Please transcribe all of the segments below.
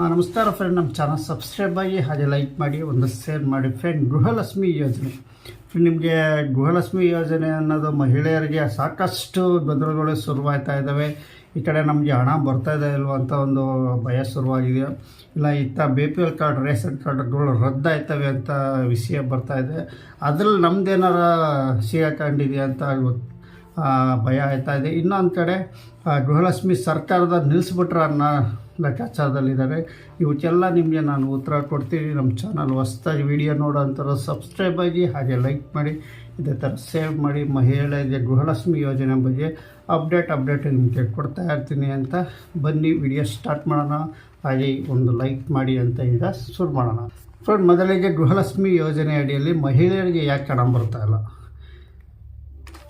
ನಮಸ್ಕಾರ ಫ್ರೆಂಡ್ ನಮ್ಮ channel subscribe ಆಗಿ ಹಾಗೆ ಲೈಕ್ ಮಾಡಿ, ಒಂದು ಶೇರ್ ಮಾಡಿ. ಫ್ರೆಂಡ್ ಗೃಹಲಕ್ಷ್ಮಿ ಯೋಜನೆ. ಫ್ರೆಂಡ್ ನಿಮಗೆ ಗೃಹಲಕ್ಷ್ಮಿ ಯೋಜನೆ ಅನ್ನೋದು ಮಹಿಳೆಯರಿಗೆ ಸಾಕಷ್ಟು ಗೊಂದಲಗಳು ಶುರುವಾಗ್ತಾ ಇದ್ದಾವೆ ಈ ಕಡೆ ನಮಗೆ ಹಣ ಬರ್ತಾ ಇದೆ ಇಲ್ವ ಅಂತ ಒಂದು ಭಯ ಶುರುವಾಗಿದೆ. ಇಲ್ಲ, ಇತ್ತ B P L card ration ಕಾರ್ಡ್ಗಳು ರದ್ದಾಯ್ತವೆ ಅಂತ ವಿಷಯ ಬರ್ತಾ ಇದೆ. ಅದ್ರಲ್ಲಿ ನಮ್ದೇನಾರ ಸಿಗಾಕೊಂಡಿದೆಯಾ ಅಂತ ಭಯ ಆಯ್ತಾ ಇದೆ. ಇನ್ನೊಂದು ಕಡೆ ಗೃಹಲಕ್ಷ್ಮಿ ಸರ್ಕಾರದ ನಿಲ್ಲಿಸ್ಬಿಟ್ರೆ ಅನ್ನೋ ಲೆಕ್ಕಾಚಾರದಲ್ಲಿದ್ದಾರೆ ಇವಕ್ಕೆಲ್ಲ ನಿಮಗೆ ನಾನು ಉತ್ತರ ಕೊಡ್ತೀನಿ. ನಮ್ಮ ಚಾನಲ್ ಹೊಸ್ದಾಗಿ ವಿಡಿಯೋ ನೋಡೋಂಥವ್ರು ಸಬ್ಸ್ಕ್ರೈಬ್ ಆಗಿ, ಹಾಗೆ ಲೈಕ್ ಮಾಡಿ, ಇದೇ ಥರ ಸೇವ್ ಮಾಡಿ ಮಹಿಳೆಯರಿಗೆ ಗೃಹಲಕ್ಷ್ಮಿ ಯೋಜನೆ ಬಗ್ಗೆ ಅಪ್ಡೇಟ್ ಅಪ್ಡೇಟ್ ನಿಮಗೆ ಕೊಡ್ತಾ ಇರ್ತೀನಿ ಅಂತ. ಬನ್ನಿ ವಿಡಿಯೋ ಸ್ಟಾರ್ಟ್ ಮಾಡೋಣ. ಹಾಗೆ ಒಂದು ಲೈಕ್ ಮಾಡಿ ಅಂತ ಈಗ ಶುರು ಮಾಡೋಣ. ಫ್ರೆಂಡ್ ಮೊದಲಿಗೆ ಗೃಹಲಕ್ಷ್ಮಿ ಯೋಜನೆ ಅಡಿಯಲ್ಲಿ ಮಹಿಳೆಯರಿಗೆ ಯಾಕೆ ಹಣ ಬರ್ತಾ ಇಲ್ಲ?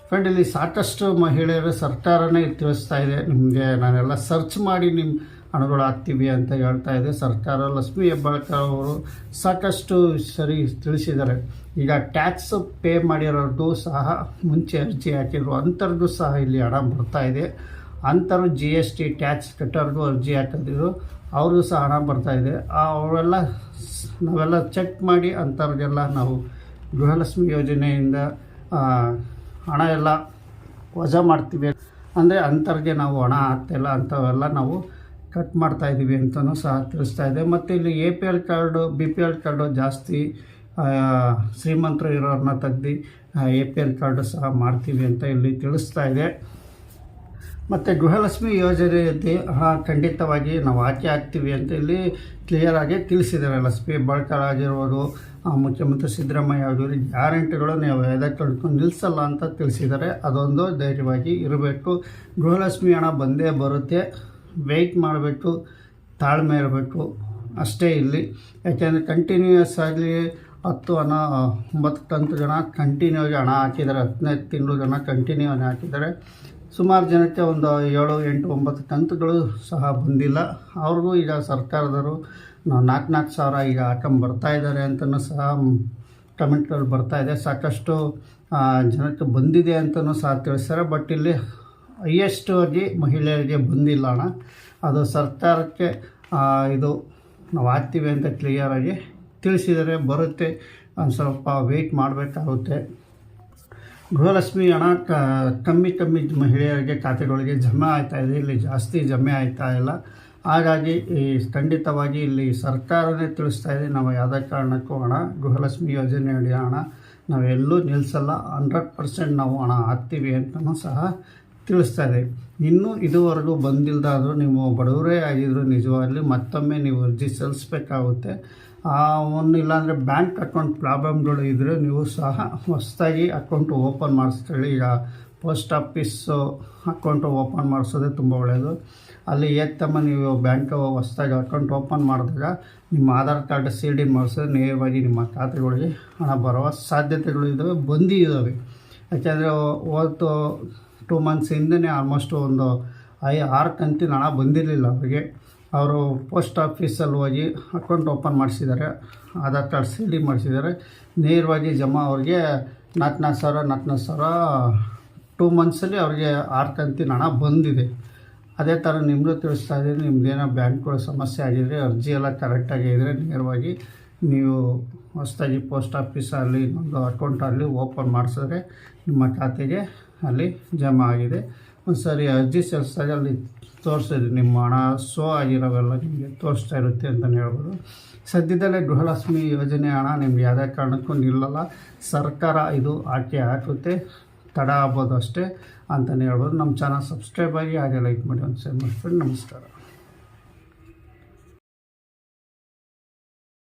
ಫ್ರೆಂಡ್ ಇಲ್ಲಿ ಸಾಕಷ್ಟು ಮಹಿಳೆಯರು ಸರ್ಕಾರನೇ ತಿಳಿಸ್ತಾ ಇದೆ. ನಿಮಗೆ ನಾನೆಲ್ಲ ಸರ್ಚ್ ಮಾಡಿ ನಿಮ್ಮ ಹಣಗಳು ಹಾಕ್ತೀವಿ ಅಂತ ಹೇಳ್ತಾ ಇದೆ. ಸರ್ಕಾರ ಲಕ್ಷ್ಮಿ ಹೆಬ್ಬಾಳ್ಕರ್ ಅವರು ಸಾಕಷ್ಟು ಸರಿ ತಿಳಿಸಿದ್ದಾರೆ. ಈಗ ಟ್ಯಾಕ್ಸ್ ಪೇ ಮಾಡಿರೋದು ಸಹ ಮುಂಚೆ ಅರ್ಜಿ ಹಾಕಿದ್ರು. ಅಂಥರದ್ದು ಸಹ ಇಲ್ಲಿ ಹಣ ಬರ್ತಾ ಇದೆ. ಅಂಥರು ಜಿ ಎಸ್ ಟಿ ಟ್ಯಾಕ್ಸ್ ಕಟ್ಟೋರ್ಗೂ ಅರ್ಜಿ ಹಾಕಿದ್ರು. ಅವ್ರಿಗೂ ಸಹ ಹಣ ಬರ್ತಾ ಇದೆ. ಆ, ಅವೆಲ್ಲ ಸ್- ನಾವೆಲ್ಲ ಚೆಕ್ ಮಾಡಿ ಅಂಥವ್ರಿಗೆಲ್ಲ ನಾವು ಗೃಹಲಕ್ಷ್ಮಿ ಯೋಜನೆಯಿಂದ ಹಣ ಎಲ್ಲ ವಜಾ ಮಾಡ್ತೀವಿ. ಅಂದರೆ ಅಂಥವ್ರಿಗೆ ನಾವು ಹಣ ಹಾಕ್ತಾಯಿಲ್ಲ ಅಂಥವೆಲ್ಲ ನಾವು ಕಟ್ ಮಾಡ್ತಾ ಇದ್ದೀವಿ ಅಂತಲೂ ಸಹ ತಿಳಿಸ್ತಾ ಇದೆ. ಮತ್ತು ಇಲ್ಲಿ A P L card B P L card ಜಾಸ್ತಿ ಶ್ರೀಮಂತರು ಇರೋರನ್ನ ತೆಗ್ದು ಎ ಪಿ ಎಲ್ ಕಾರ್ಡು ಸಹ ಮಾಡ್ತೀವಿ ಅಂತ ಇಲ್ಲಿ ತಿಳಿಸ್ತಾ ಇದೆ. ಮತ್ತು ಗೃಹಲಕ್ಷ್ಮಿ ಯೋಜನೆಯಲ್ಲಿ ಖಂಡಿತವಾಗಿ ನಾವು ಆಯ್ಕೆ ಆಗ್ತೀವಿ ಅಂತ ಇಲ್ಲಿ ಕ್ಲಿಯರಾಗಿ ತಿಳಿಸಿದ್ದಾರೆ. ಲಕ್ಷ್ಮಿ ಬಳ್ಕರ್ ಆಗಿರ್ಬೋದು ಮುಖ್ಯಮಂತ್ರಿ ಸಿದ್ದರಾಮಯ್ಯ ಆಗಿರೋ ಗ್ಯಾರಂಟಿಗಳು ನೀವು ಎದೆ ಕಳ್ಕೊಂಡು ನಿಲ್ಲಿಸಲ್ಲ ಅಂತ ತಿಳಿಸಿದ್ದಾರೆ. ಅದೊಂದು ಧೈರ್ಯವಾಗಿ ಇರಬೇಕು. ಗೃಹಲಕ್ಷ್ಮಿ ಹಣ ಬಂದೇ ಬರುತ್ತೆ. ವೆಯ್ಟ್ ಮಾಡಬೇಕು ತಾಳ್ಮೆ ಇರಬೇಕು ಅಷ್ಟೇ ಇಲ್ಲಿ ಯಾಕೆಂದರೆ ಕಂಟಿನ್ಯೂಯಸ್ ಆಗಲಿ ಹತ್ತು ಹಣ, ಒಂಬತ್ತು ಹತ್ತು ಜನ ಕಂಟಿನ್ಯೂ ಆಗಿ ಹಣ ಹಾಕಿದ್ದಾರೆ, ಹದಿನೈದು ತಿಂಗಳು ಜನ ಕಂಟಿನ್ಯೂ ಹಾಕಿದ್ದಾರೆ. ಸುಮಾರು ಜನಕ್ಕೆ ಒಂದು ಏಳು, ಎಂಟು, ಒಂಬತ್ತು ಕಂತುಗಳು ಸಹ ಬಂದಿಲ್ಲ. ಅವ್ರಿಗೂ ಈಗ ಸರ್ಕಾರದವರು ನಾವು ನಾಲ್ಕು ನಾಲ್ಕು ಸಾವಿರ ಈಗ ಹಾಕೊಂಡು ಬರ್ತಾ ಇದ್ದಾರೆ ಅಂತಲೂ ಸಹ ಕಮೆಂಟ್ಗಳು ಇದೆ. ಸಾಕಷ್ಟು ಜನಕ್ಕೆ ಬಂದಿದೆ ಅಂತಲೂ ಸಹ ತಿಳಿಸ್ತಾರೆ. ಬಟ್ ಇಲ್ಲಿ ಹೈಯೆಸ್ಟ್ ಆಗಿ ಮಹಿಳೆಯರಿಗೆ ಬಂದಿಲ್ಲ ಅಣ್ಣ. ಅದು ಸರ್ಕಾರಕ್ಕೆ ಇದು ನಾವು ಹಾಕ್ತೀವಿ ಅಂತ ಕ್ಲಿಯರಾಗಿ ತಿಳಿಸಿದರೆ ಬರುತ್ತೆ. ಒಂದು ಸ್ವಲ್ಪ ವೆಯ್ಟ್ ಮಾಡಬೇಕಾಗುತ್ತೆ. ಗೃಹಲಕ್ಷ್ಮಿ ಹಣ ಕಮ್ಮಿ ಕಮ್ಮಿ ಮಹಿಳೆಯರಿಗೆ ಖಾತೆಗಳಿಗೆ ಜಮೆ ಇದೆ. ಇಲ್ಲಿ ಜಾಸ್ತಿ ಜಮೆ ಆಗ್ತಾ ಇಲ್ಲ. ಹಾಗಾಗಿ ಈ ಖಂಡಿತವಾಗಿ ಇಲ್ಲಿ ಸರ್ಕಾರನೇ ತಿಳಿಸ್ತಾ ಇದೆ. ನಾವು ಯಾವುದೇ ಕಾರಣಕ್ಕೂ ಹಣ ಗೃಹಲಕ್ಷ್ಮಿ ಯೋಜನೆ ಅಡಿ ಹಣ ನಾವೆಲ್ಲೂ ನಿಲ್ಲಿಸಲ್ಲ ಹಂಡ್ರೆಡ್ ಪರ್ಸೆಂಟ್ ನಾವು ಹಣ ಹಾಕ್ತೀವಿ ಅಂತಲೂ ಸಹ ತಿಳಿಸ್ತಾ ಇದೆ ಇನ್ನೂ ಇದುವರೆಗೂ ಬಂದಿಲ್ಲದಾದರೂ ನೀವು ಬಡವರೇ ಆಗಿದ್ರು ನಿಜವಾಗಲಿ ಮತ್ತೊಮ್ಮೆ ನೀವು ಅರ್ಜಿ ಸಲ್ಲಿಸ್ಬೇಕಾಗುತ್ತೆ. ಆ ಒಂದು ಇಲ್ಲಾಂದರೆ ಬ್ಯಾಂಕ್ ಅಕೌಂಟ್ ಪ್ರಾಬ್ಲಮ್ಗಳು ಇದ್ದರೆ ನೀವು ಸಹ ಹೊಸದಾಗಿ ಅಕೌಂಟ್ ಓಪನ್ ಮಾಡಿಸ್ಕೊಳ್ಳಿ ಈಗ ಪೋಸ್ಟ್ ಆಫೀಸು ಅಕೌಂಟು ಓಪನ್ ಮಾಡಿಸೋದೇ ತುಂಬ ಒಳ್ಳೆಯದು ಅಲ್ಲಿ ಏತಮ್ಮ ನೀವು ಬ್ಯಾಂಕ್ ಹೊಸದಾಗಿ ಅಕೌಂಟ್ ಓಪನ್ ಮಾಡಿದಾಗ ನಿಮ್ಮ ಆಧಾರ್ ಕಾರ್ಡ್, ಸಿ ಡಿ ಮಾಡಿಸಿದ್ರೆ ನೇರವಾಗಿ ನಿಮ್ಮ ಖಾತೆಗಳಿಗೆ ಹಣ ಬರುವ ಸಾಧ್ಯತೆಗಳು ಇದ್ದಾವೆ ಬಂದಿದ್ದಾವೆ ಯಾಕೆಂದರೆ ಹೋದ ಟೂ ಮಂತ್ಸ್ ಆಲ್ಮೋಸ್ಟು ಒಂದು ಐ, ಆರು ಕಂತಿನ ಹಣ ಬಂದಿರಲಿಲ್ಲ ಅವರಿಗೆ. ಅವರು ಪೋಸ್ಟ್ ಆಫೀಸಲ್ಲಿ ಹೋಗಿ ಅಕೌಂಟ್ ಓಪನ್ ಮಾಡಿಸಿದ್ದಾರೆ. ಆಧಾರ್ ಕಾರ್ಡ್ ಸಿ ಡಿ ಮಾಡಿಸಿದ್ದಾರೆ. ನೇರವಾಗಿ ಜಮಾ ಅವ್ರಿಗೆ ನಾಲ್ಕು ನಾಲ್ಕು ಸಾವಿರ ನಾಲ್ಕು ನಾಲ್ಕು ಸಾವಿರ ಟೂ ಮಂತ್ಸಲ್ಲಿ ಅವ್ರಿಗೆ ಆರು ಕಂತಿನ ಹಣ ಬಂದಿದೆ. ಅದೇ ಥರ ನಿಮ್ಮದು ತಿಳಿಸ್ತಾ ಇದ್ದೀನಿ ನಿಮ್ದೇನೋ ಬ್ಯಾಂಕ್ಗಳ ಸಮಸ್ಯೆ ಆಗಿದ್ರೆ ಅರ್ಜಿ ಎಲ್ಲ ಕರೆಕ್ಟಾಗಿ ಇದ್ದರೆ ನೇರವಾಗಿ ನೀವು ಹೊಸದಾಗಿ ಪೋಸ್ಟ್ ಆಫೀಸಲ್ಲಿ ಇನ್ನೊಂದು ಅಕೌಂಟಲ್ಲಿ ಓಪನ್ ಮಾಡಿಸಿದ್ರೆ ನಿಮ್ಮ ಖಾತೆಗೆ ಅಲ್ಲಿ ಜಮಾ ಆಗಿದೆ. ಒಂದು ಸರಿ ಅರ್ಜಿ ಸಲ್ಲಿಸಿದಾಗ ಅಲ್ಲಿ ತೋರಿಸಿದ್ರಿ ನಿಮ್ಮ ಹಣ ಸೋ ಆಗಿರೋವೆಲ್ಲ ನಿಮಗೆ ತೋರಿಸ್ತಾ ಇರುತ್ತೆ ಅಂತಲೇ ಹೇಳ್ಬೋದು. ಸದ್ಯದಲ್ಲೇ ಗೃಹಲಕ್ಷ್ಮಿ ಯೋಜನೆ ಹಣ ನಿಮ್ಗೆ ಯಾವುದೇ ಕಾರಣಕ್ಕೂ ನಿಲ್ಲಲ್ಲ. ಸರ್ಕಾರ ಇದು ಆಕೆ ಹಾಕುತ್ತೆ, ತಡ ಆಗ್ಬೋದು ಅಷ್ಟೇ ಅಂತಲೇ ಹೇಳ್ಬೋದು. ನಮ್ಮ ಚಾನಲ್ ಸಬ್ಸ್ಕ್ರೈಬ್ ಆಗಿ ಹಾಗೆ ಲೈಕ್ ಮಾಡಿ. ಒಂದು ಶೇರ್ ಮಾಡಿ ನಮಸ್ಕಾರ.